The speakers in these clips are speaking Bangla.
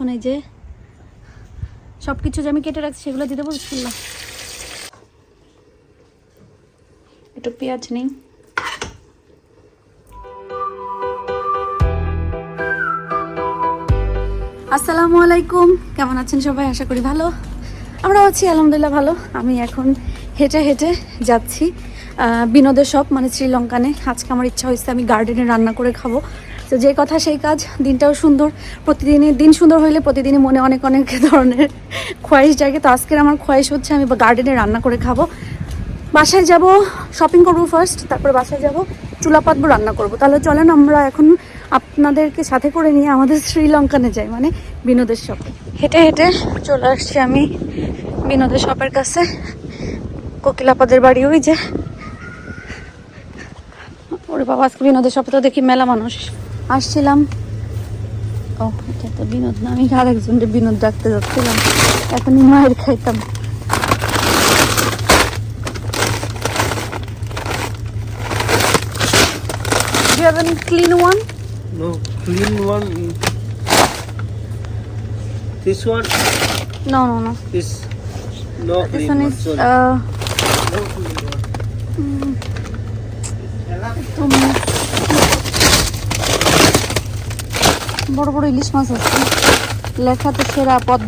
এখন এই যে সব কিছু যে আমি কেটে রাখছি, সেগুলো দিতে বলছিলাম একটু পেঁয়াজ নেই। আসসালামু আলাইকুম। কেমন আছেন সবাই? আশা করি ভালো। আমরা আছি, আলহামদুলিল্লাহ ভালো। আমি এখন হেঁটে হেঁটে যাচ্ছি বিনোদের শপ মানে শ্রীলঙ্কানে। আজকে আমার ইচ্ছা হয়েছে আমি গার্ডেনে রান্না করে খাব। তো যে কথা সেই কাজ, দিনটাও সুন্দর। প্রতিদিনই, দিন সুন্দর হইলে প্রতিদিনই মনে অনেক অনেক ধরনের খোয়াইশ জাগে। তো আজকের আমার খোয়াইশ হচ্ছে আমি গার্ডেনে রান্না করে খাব। বাসায় যাব শপিং করব ফার্স্ট তারপরে বাসায় যাব চুলা পাতবো রান্না করব। তাহলে চলেন আমরা এখন আপনাদেরকে সাথে করে নিয়ে আমাদের শ্রীলঙ্কানে যাই মানে বিনোদের শপে হেঁটে হেঁটে চলে আসছি আমি বিনোদের শপের কাছে। কোকিলাপাদের বাড়ি ওই যে। ওরে বাবা, আজকে বিনোদের শপে তো দেখি মেলা মানুষ। আসছিলাম। ও এটা তো বিনোদ না আমি আরেকজনকে বিনোদ ডাকতে যাচ্ছিলাম। এখনই মায়ের খাইতাম। তুমি বড় বড় ইলিশ মাছ আছে। লেখা তো সেরা পদ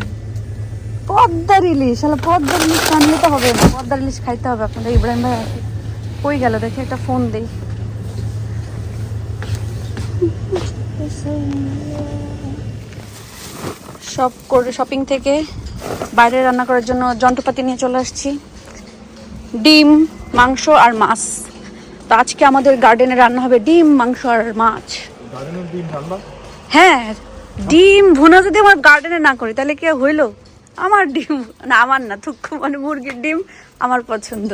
পদ্মার ইলিশ। তাহলে পদ্মার ইলিশ আনলে তো হবে না। পদ্মার ইলিশ খাইতে হবে আপনাদের। ইব্রাহিম ভাই কই গেল? দেখে একটা ফোন দেই। সব করে শপিং থেকে বাইরে রান্না করার জন্য যন্ত্রপাতি নিয়ে চলে আসছি। ডিম, মাংস আর মাছ। তো আজকে আমাদের গার্ডেনে রান্না হবে ডিম, মাংস আর মাছ। হ্যাঁ ডিম ভুনা যদি আমার গার্ডেনে না করি, তাহলে কি হইল? আমার ডিম না, আমার না থুক্কু মানে মুরগির ডিম আমার পছন্দ।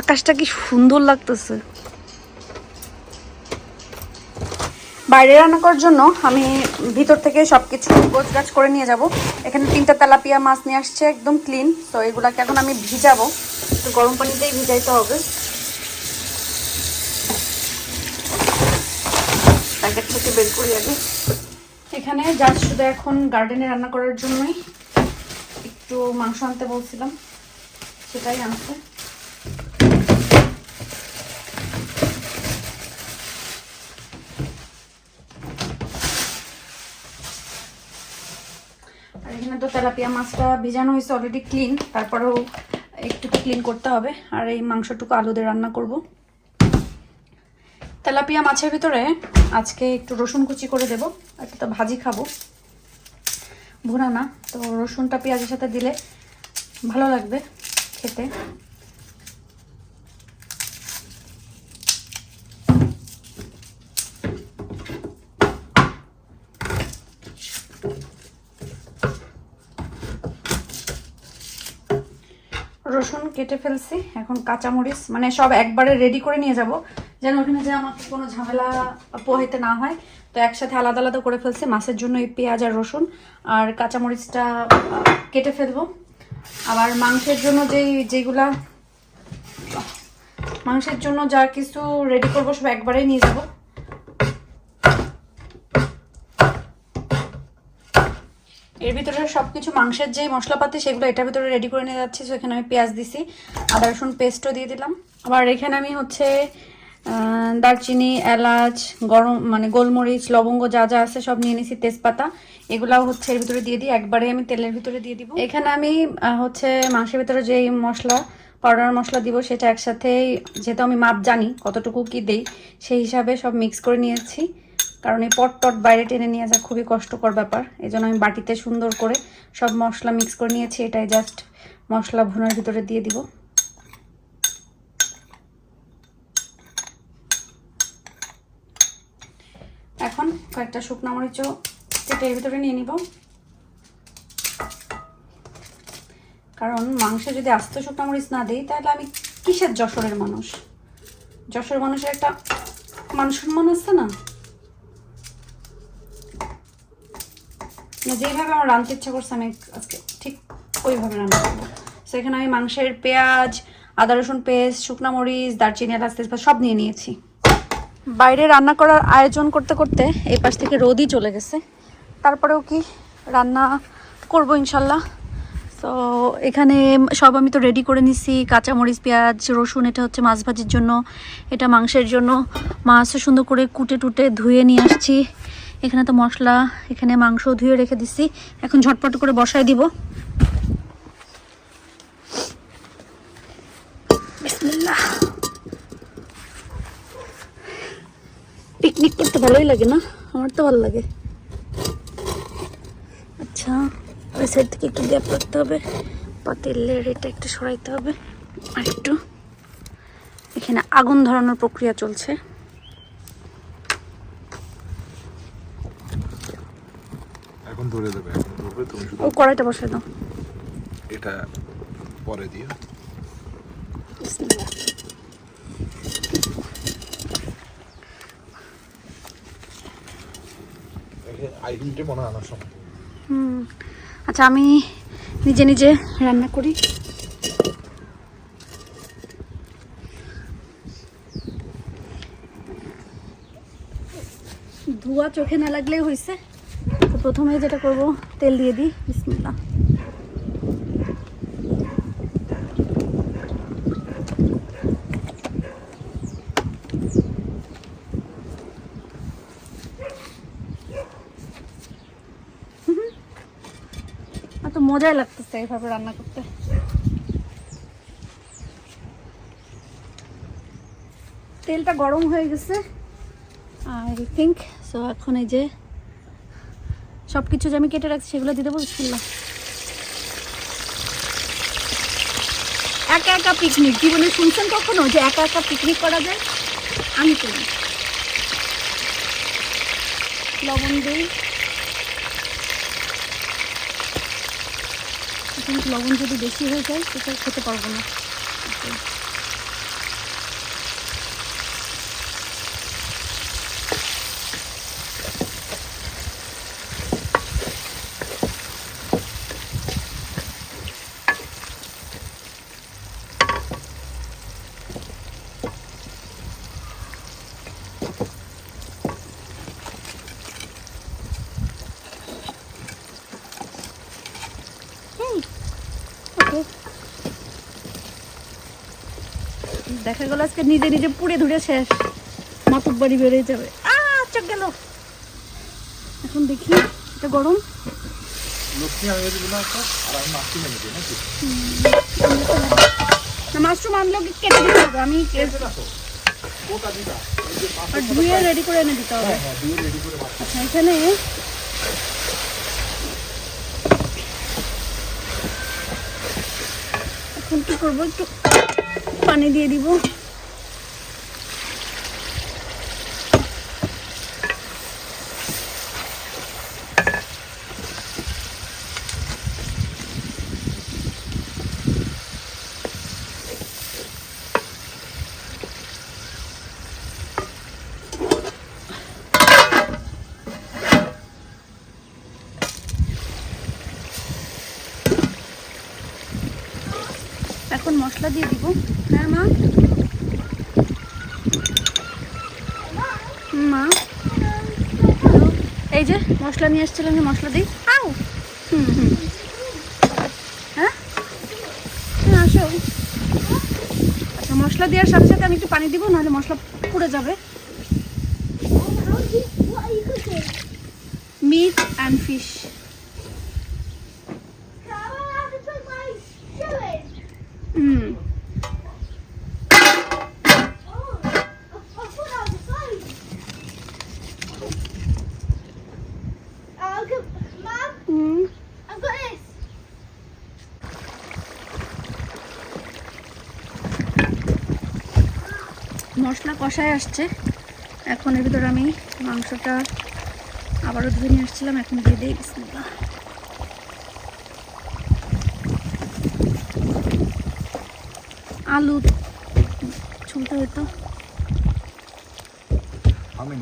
আকাশটা কি সুন্দর লাগতেছে। বাইরে রান্না করার জন্য আমি ভিতর থেকে সবকিছু গোছ গাছ করে নিয়ে যাব। এখানে তিনটা তেলাপিয়া মাছ নিয়ে আসছে, একদম ক্লিন তো এগুলাকে এখন আমি ভিজাবো। তো গরম পানিতেই ভিজাইতে হবে। প্যাকেট থেকে বের করি আগে। এখানে জাস্ট শুধু এখন গার্ডেনে রান্না করার জন্যই একটু মাংস আনতে বলছিলাম, সেটাই আনতে আর এখানে তো তেলাপিয়া মাছটা ভিজানো হয়েছে অলরেডি ক্লিন তারপরেও একটু ক্লিন করতে হবে, আর এই মাংসটুকু আলু দিয়ে রান্না করব। তেলাপিয়া মাছের ভিতরে আজকে একটু রসুন কুচি করে দেব একটু তো ভাজি খাব। ভুনা না, তো রসুনটা পেঁয়াজের সাথে দিলে ভালো লাগবে খেতে। রসুন কেটে ফেলছি, এখন কাঁচামরিচ মানে সব একবারে রেডি করে নিয়ে যাব। যেন ওখানে যে আমাকে কোনো ঝামেলা পোহাইতে না হয়, তো একসাথে আলাদা আলাদা করে ফেলছে। মাছের জন্য এই পেঁয়াজ আর রসুন আর কাঁচামরিচটা কেটে ফেলব। আবার মাংসের জন্য যেই যেগুলা মাংসের জন্য যা কিছু রেডি করব সব একবারেই নিয়ে যাব। এর ভিতরে সব কিছু মাংসের যে মশলাপাতি, সেগুলো এটার ভিতরে রেডি করে নিয়ে যাচ্ছি। তো এখানে আমি পেঁয়াজ দিছি, আদা, রসুন পেস্টও দিয়ে দিলাম। আবার এখানে আমি হচ্ছে দারচিনি, এলাচ, গরম মানে গোলমরিচ, লবঙ্গ যা যা আছে সব নিয়ে নিছি তেজপাতা। এগুলাও হচ্ছে এর ভিতরে দিয়ে দিই। একবারে আমি তেলের ভিতরে দিয়ে দিব। এখানে আমি হচ্ছে মাংসের ভিতরে যেই মশলা, পাউডার মশলা দিব, সেটা একসাথে, যেহেতু আমি মাপ জানি কতটুকু কি দেই, সেই হিসাবে সব মিক্স করে নিয়েছি। কারণ এই পট টট বাইরে টেনে নিয়ে যা খুবই কষ্টকর ব্যাপার। এই আমি বাটিতে সুন্দর করে সব মশলা মিক্স করে নিয়েছি। এটাই জাস্ট মশলা ভুনার ভিতরে দিয়ে দিব। এখন কয়েকটা শুকনো মরিচও কেটে এর ভিতরে নিয়ে নিব। কারণ মাংসে যদি আস্ত শুকনো মরিচ না দিই, তাহলে আমি কিসের যশোরের মানুষ? যশোর মানুষের একটা মান সম্মান আছে না? মানে যেইভাবে আমার রাঁধতে ইচ্ছা করছে, আমি আজকে ঠিক ওইভাবে রান্না করব। সেখানে আমি মাংসের পেঁয়াজ, আদা রসুন পেস্ট, শুকনো মরিচ, দারচিনি, এলাচ, তেজপাতা সব নিয়ে নিয়েছি। বাইরে রান্না করার আয়োজন করতে করতে এই পাশ থেকে রোদই চলে গেছে। তারপরেও কি রান্না করব ইনশাল্লাহ। তো এখানে সব আমি তো রেডি করে নিছি। কাঁচামরিচ, পেঁয়াজ, রসুন, এটা হচ্ছে মাছ ভাজির জন্য, এটা মাংসের জন্য। মাছও সুন্দর করে কুটে টুটে ধুয়ে নিয়ে আসছি। এখানে তো মশলা, এখানে মাংস ধুয়ে রেখে দিছি। এখন ঝটপট করে বসায় দিব বিসমিল্লাহ পিকনিক করতে ভালোই লাগে না? আমার তো ভালো লাগে। আচ্ছা ওই সাইড থেকে একটু গ্যাপ রাখতে হবে। পাতিলের এটা একটু সরাইতে হবে। আর একটু। এখানে আগুন ধরানোর প্রক্রিয়া চলছে। এখন ধরে দেবে এখন ধরবে তুমি শুধু ও কড়াইটা বসাই দাও। এটা পরে দিও। বিসমিল্লাহ। আনার সময়। হুম। আচ্ছা আমি নিজে নিজে রান্না করি। ধোয়া চোখে না লাগলেই হয়েছে তো প্রথমে যেটা করব, তেল দিয়ে দিই। বিসমিল্লা আর তো মজাই লাগতেছে এইভাবে রান্না করতে। তেলটা গরম হয়ে গেছে। আই থিঙ্ক সো এখন এই যে সব কিছু যে আমি কেটে রাখছি সেগুলো দেবো বিসমিল্লাহ একা একা পিকনিক জীবনে শুনছেন কখনো যে একা একা পিকনিক করা যায়? আমি করি লবণ দিই। এখন লবণ যদি বেশি হয়ে যায় সেটা খেতে পারব না ওকে দেখা আজকে নিজে নিজে পুড়ে ধরে শেষ। মাতুর বাড়ি বেরিয়ে যাবে চোখ গেল। এখন দেখি এটা গরম। না মাশরুম আনলেও কেটে দিতে হবে? আমি ধুয়ে রেডি করে এনে দিতে হবে। হ্যাঁ মাছ। আচ্ছা এখানে এখন কি করব? একটু পানি দিয়ে দিব। এখন মশলা দিয়ে দিব হ্যাঁ মা মা এই যে মশলা নিয়ে এসেছিলাম যে মশলা দিই আও হুম হুম হ্যাঁ হ্যাঁ আসো আচ্ছা মশলা দেওয়ার সাথে সাথে আমি একটু পানি দিব নাহলে মশলা পুড়ে যাবে? মিট অ্যান্ড ফিশ মশলা কষায় আসছে। এখন এর ভিতরে আমি মাংসটা আবারও ধুয়ে নিয়ে আসছিলাম এখন দিয়ে দিই বিসমিল্লাহ। আলু ছুলতে হতো আমি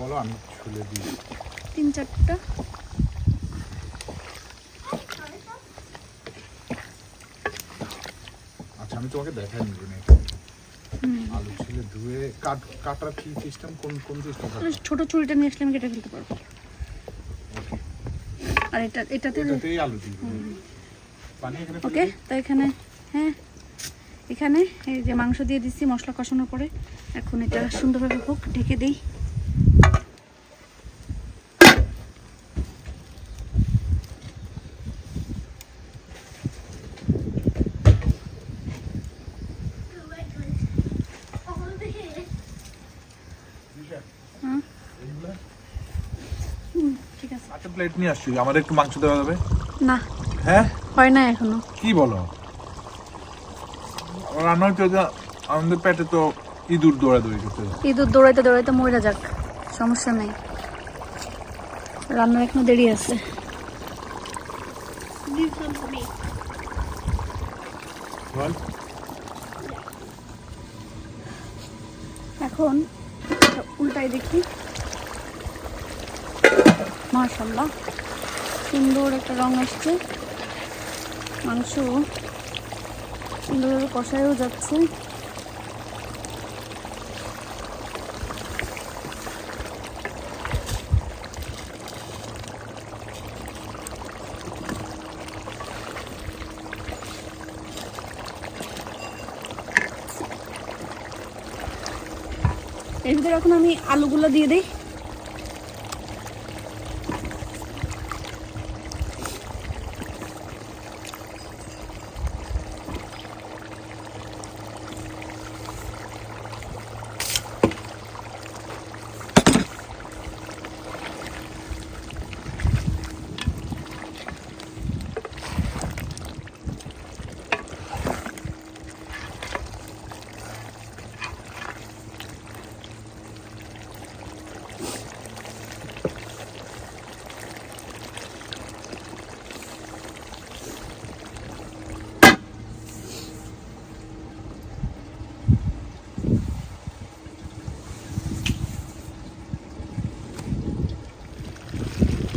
বলো আমি ছুলে দিই। তিন চারটা। আচ্ছা আমি তোমাকে দেখাই নিব না আলু ছিলে ধুয়ে কাট কাটার কি সিস্টেম কোন কোন সিস্টেম ছোট ছুরিটা নিয়ে আসলে আমি কেটে ফেলতে পারব। আর এটা এটাতে এটাতেই আলু দিই পানি এখানে ওকে তো এখানে হ্যাঁ এখানে এই যে মাংস দিয়ে দিচ্ছি মশলা কষানোর পরে এখন এটা সুন্দরভাবে হোক ঢেকে দিই Over here. হুম এগুলা? হুম, ঠিক আছে। আচ্ছা প্লেট নিয়ে আসছি। আমাদের একটু মাংস দেওয়া যাবে না। হ্যাঁ? হয় না এখনও। কি বলো? রান্না যে আমাদের পেটে তো ইঁদুর দৌড়া দৌড়ি করতে ইঁদুর দৌড়াইতে দৌড়াইতে মরে যাক। সমস্যা নেই। রান্নার এখনও দেরি আছে Leave some for me. বল এখন এটা উল্টাই দেখি মাশাল্লাহ সুন্দর একটা রং আসছে। মাংস সুন্দরভাবে কষায়ও যাচ্ছে। এর ভিতরে এখন আমি আলুগুলো দিয়ে দিই।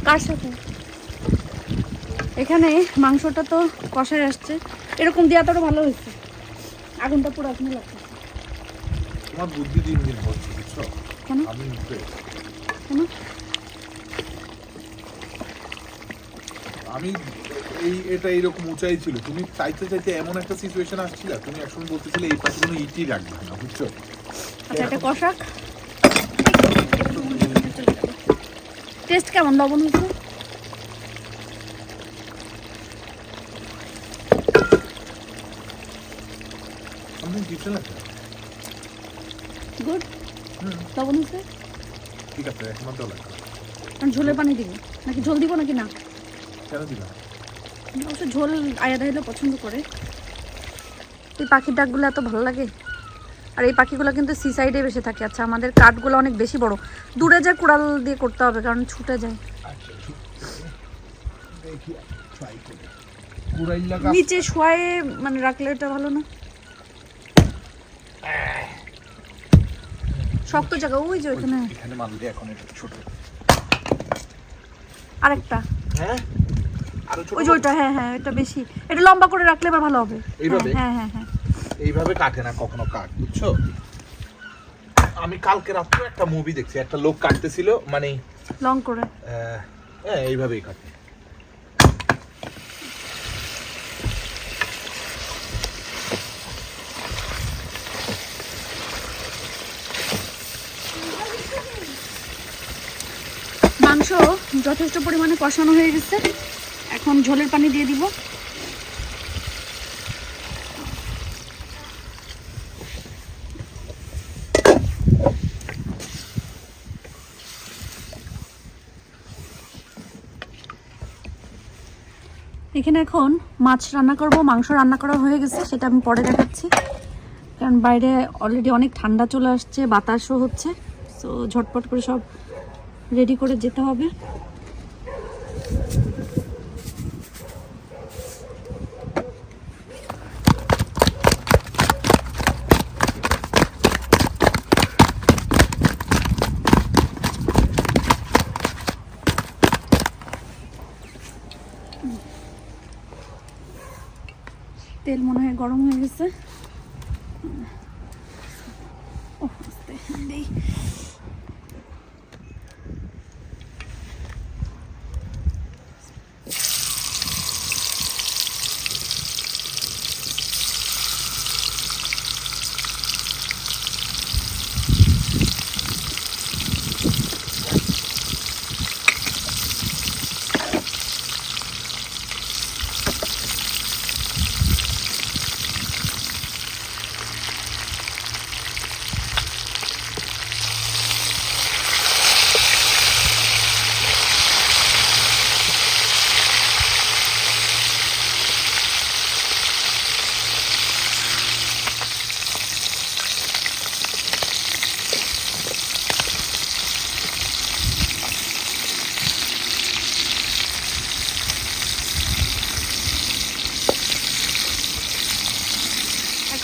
কার সাথে? এখানে মাংসটা তো কষায় আসছে। এরকম দেওয়া তো আরও ভালো হয়েছে। আগুনটা পুরো এখনও লাগছে। তোমার বুদ্ধি দিন দিন বলছি বুঝছ? কেন? আমি কেন? আমি এই এটা এইরকম উঁচাই ছিল। তুমি চাইতে চাইতে এমন একটা সিচুয়েশন আসছিল তুমি একসময় বলতেছিলে এই পাশে কোনো ইটি রাখবে না বুঝছ? আচ্ছা এটা কষাক। টেস্ট কেমন? লবণ হয়েছে গুড লবণ হয়েছে? ঠিক আছে একমাত্র লাগবে। ঝোলের পানি দিব। নাকি ঝোল দিব নাকি না? কেন দিলাম অবশ্য ঝোল আয়াদা হলে পছন্দ করে। এই পাখির ডাকগুলো এত ভালো লাগে? আর এই পাখিগুলো কিন্তু সি সাইডে বেশি থাকে। আচ্ছা আমাদের কাঠগুলো অনেক বেশি বড়। দূরে যায় কুড়াল দিয়ে করতে হবে কারণ ছুটে যায়। আচ্ছা নিচে শোয়ে মানে রাখলে এটা ভালো না? শক্ত জায়গা ওই যে ওইখানে। এখানে মারলে এখন এটা ছোট। আরেকটা। হ্যাঁ? ওই যে ওইটা হ্যাঁ হ্যাঁ এটা বেশি। এটা লম্বা করে রাখলে এবার ভালো হবে? হ্যাঁ হ্যাঁ হ্যাঁ। এইভাবে কাটে না কখনো কাট বুঝছ? আমি কালকে রাত্রে একটা মুভি দেখছি একটা লোক কাটতেছিল মানে লং করে। হ্যাঁ এইভাবেই কাটে। মাংস যথেষ্ট পরিমাণে কষানো হয়ে গেছে। এখন ঝোলের পানি দিয়ে দিব। এখানে এখন মাছ রান্না করব, মাংস রান্না করা হয়ে গেছে, সেটা আমি পরে দেখাচ্ছি। কারণ বাইরে অলরেডি অনেক ঠান্ডা চলে আসছে, বাতাসও হচ্ছে সো ঝটপট করে সব রেডি করে যেতে হবে। তেল মনে হয় গরম হয়ে গেছে আস্তে দেই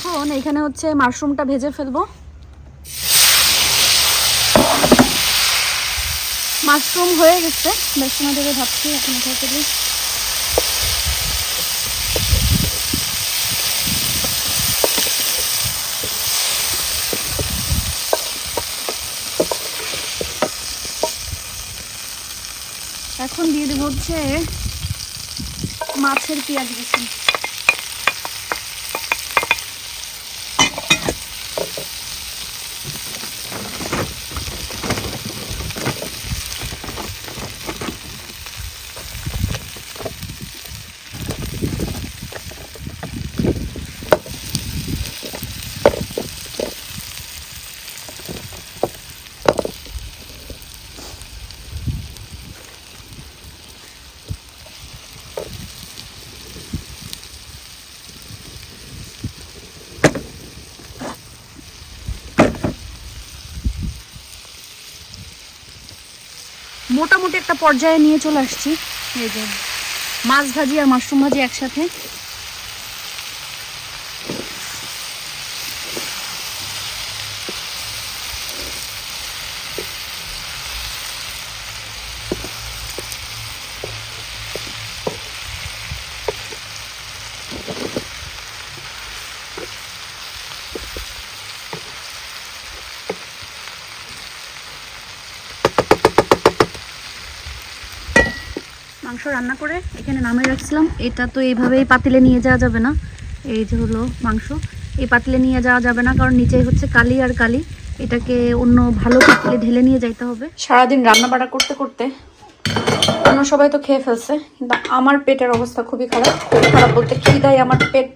এখন এখানে হচ্ছে মাশরুমটা ভেজে ফেলব। মাশরুম হয়ে গেছে। বেসনা দেবে ভাবছি এখন ফেলি এখন দিয়ে দেবো হচ্ছে মাছের পেঁয়াজ রসুন। মোটামুটি একটা পর্যায়ে নিয়ে চলে আসছি। এই যে মাছ ভাজি আর মাশরুম ভাজি একসাথে। রান্না করে এখানে নামিয়ে রাখছিলাম। এটা তো এইভাবেই পাতিলে নিয়ে যাওয়া যাবে না। এই যে হলো মাংস। এই পাতিলে নিয়ে যাওয়া যাবে না, কারণ নিচে হচ্ছে কালি আর কালি। এটাকে অন্য ভালো পাতিলে ঢেলে নিয়ে যাইতে হবে। সারাদিন রান্না বাড়া করতে করতে অন্য সবাই তো খেয়ে ফেলছে, কিন্তু আমার পেটের অবস্থা খুবই খারাপ খুবই খারাপ বলতে খিদাই আমার পেট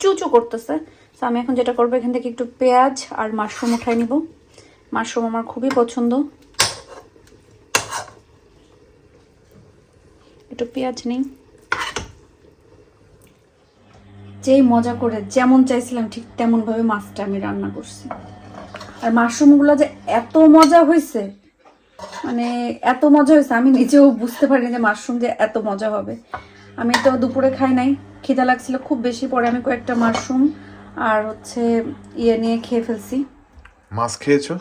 চুচু করতেছে। তো আমি এখন যেটা করব, এখান থেকে একটু পেঁয়াজ আর মাশরুম উঠাই নিব। মাশরুম আমার খুবই পছন্দ। একটু পেঁয়াজ নেই। যেই মজা করে যেমন চাইছিলাম ঠিক তেমন ভাবে মাছটা আমি রান্না করছি। আর মাশরুমগুলো যে এত মজা হয়েছে মানে এত মজা হয়েছে আমি নিজেও বুঝতে পারিনি যে মাশরুম যে এত মজা হবে। আমি তো দুপুরে খাই নাই খিদা লাগছিল খুব বেশি পরে আমি কয়েকটা মাশরুম আর হচ্ছে ইয়ে নিয়ে খেয়ে ফেলছি। মাছ খেয়েছো?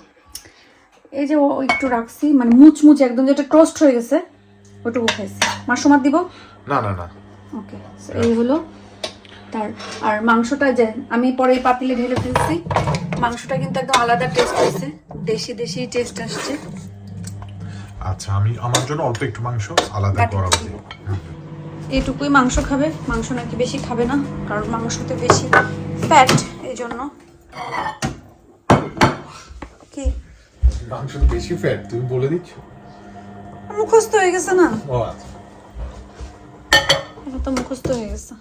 এই যে ও একটু রাখছি মানে মুচমুচে একদম যেটা টোস্ট হয়ে গেছে ওটুকু খাইছি। মাশরুম আর দিব? না না না। ওকে এই হলো তার আর মাংসটা যে আমি পরে পাতিলে ঢেলে ফেলছি মাংসটা কিন্তু একদম আলাদা টেস্ট হয়েছে দেশি দেশি টেস্ট আসছে। আচ্ছা আমি আমার জন্য অল্প একটু মাংস আলাদা করা। এইটুকুই মাংস খাবে মাংস নাকি বেশি খাবে না? কারণ মাংসতে বেশি ফ্যাট এই জন্য। কি? মাংস বেশি ফ্যাট তুমি বলে দিচ্ছ? মুখস্থ হয়ে গেছে না? এটা তো মুখস্থ হয়ে গেছে।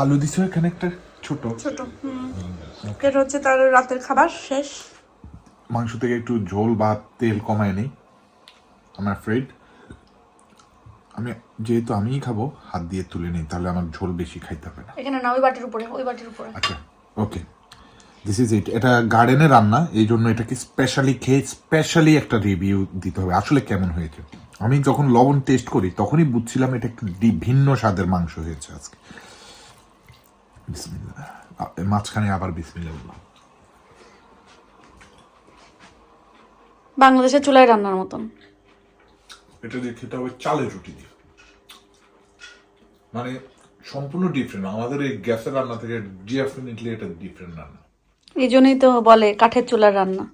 আলু দিছো এখানে একটা ছোট? ছোট এটা হচ্ছে তার রাতের খাবার শেষ। মাংস থেকে একটু ঝোল বা তেল কমায় নেই। আমার ফ্রেড আমি যেহেতু আমিই খাব হাত দিয়ে তুলে নেই তাহলে আমার ঝোল বেশি খাইতে হবে না। এখানে না ওই বাটির উপরে ওই বাটির উপরে। আচ্ছা ওকে দিস ইজ ইট এটা গার্ডেনে রান্না এই জন্য এটাকে স্পেশালি খেয়ে স্পেশালি একটা রিভিউ দিতে হবে। আসলে কেমন হয়েছে? আমি যখন লবণ টেস্ট করি তখনই বুঝছিলাম এটা একটু ভিন্ন স্বাদের মাংস হয়েছে আজকে। মাঝখানে আবার বিসমিল্লাহ বললাম। বাংলাদেশের চুলায় রান্নার মতন। এটা দিয়ে খেতে হবে চালের রুটি দিয়ে। মানে সম্পূর্ণ ডিফারেন্ট আমাদের এই গ্যাসের রান্না থেকে ডেফিনেটলি এটা ডিফারেন্ট রান্না। এই জন্যই তো বলে কাঠের চুলার রান্না।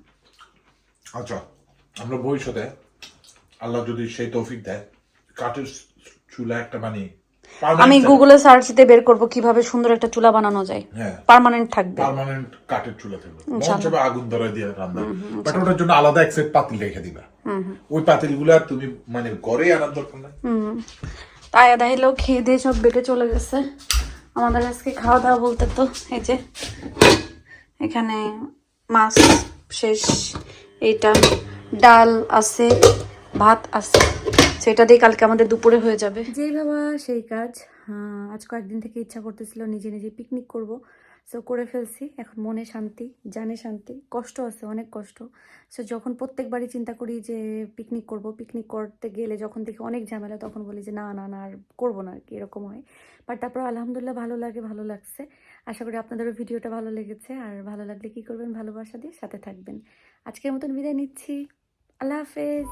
আচ্ছা আমরা ভবিষ্যতে আল্লাহ যদি সেই তৌফিক দেয় কাঠের চুলা একটা বানিয়ে আমি গুগলে সার্চ দিয়ে বের করব কীভাবে সুন্দর একটা চুলা বানানো যায়। হ্যাঁ। পার্মানেন্ট থাকবে। পার্মানেন্ট কাঠের চুলা থাকবে। মন আগুন ধরায় দিয়ে রান্না। বাট ওটার জন্য আলাদা এক সেট পাতিল রেখে দিবা। ওই পাতিলগুলো আর তুমি মানে ঘরে আনার দরকার নাই। তাই দাহিলেও খেয়ে দিয়ে সব বেটে চলে গেছে। আমাদের আজকে খাওয়া দাওয়া বলতে তো এই যে এখানে মাছ শেষ, এইটা ডাল আছে, ভাত আছে। সেটা দিয়ে কালকে আমাদের দুপুরে হয়ে যাবে। যেই ভাবা সেই কাজ। আজ কয়েকদিন থেকে ইচ্ছা করতেছিল নিজে নিজে পিকনিক করব। সো করে ফেলছি। এখন মনে শান্তি, জানে শান্তি। কষ্ট আছে, অনেক কষ্ট। সো যখন প্রত্যেকবারই চিন্তা করি যে পিকনিক করব পিকনিক করতে গেলে যখন দেখি অনেক ঝামেলা, তখন বলি যে না না না, আর করব না আর কি, এরকম হয়। বাট তারপর আলহামদুলিল্লাহ ভালো লাগে, ভালো লাগছে। আশা করি আপনাদেরও ভিডিওটা ভালো লেগেছে। আর ভালো লাগলে কি করবেন? ভালোবাসা দিয়ে সাথে থাকবেন। আজকের মতন বিদায় নিচ্ছি। আল্লাহ হাফেজ।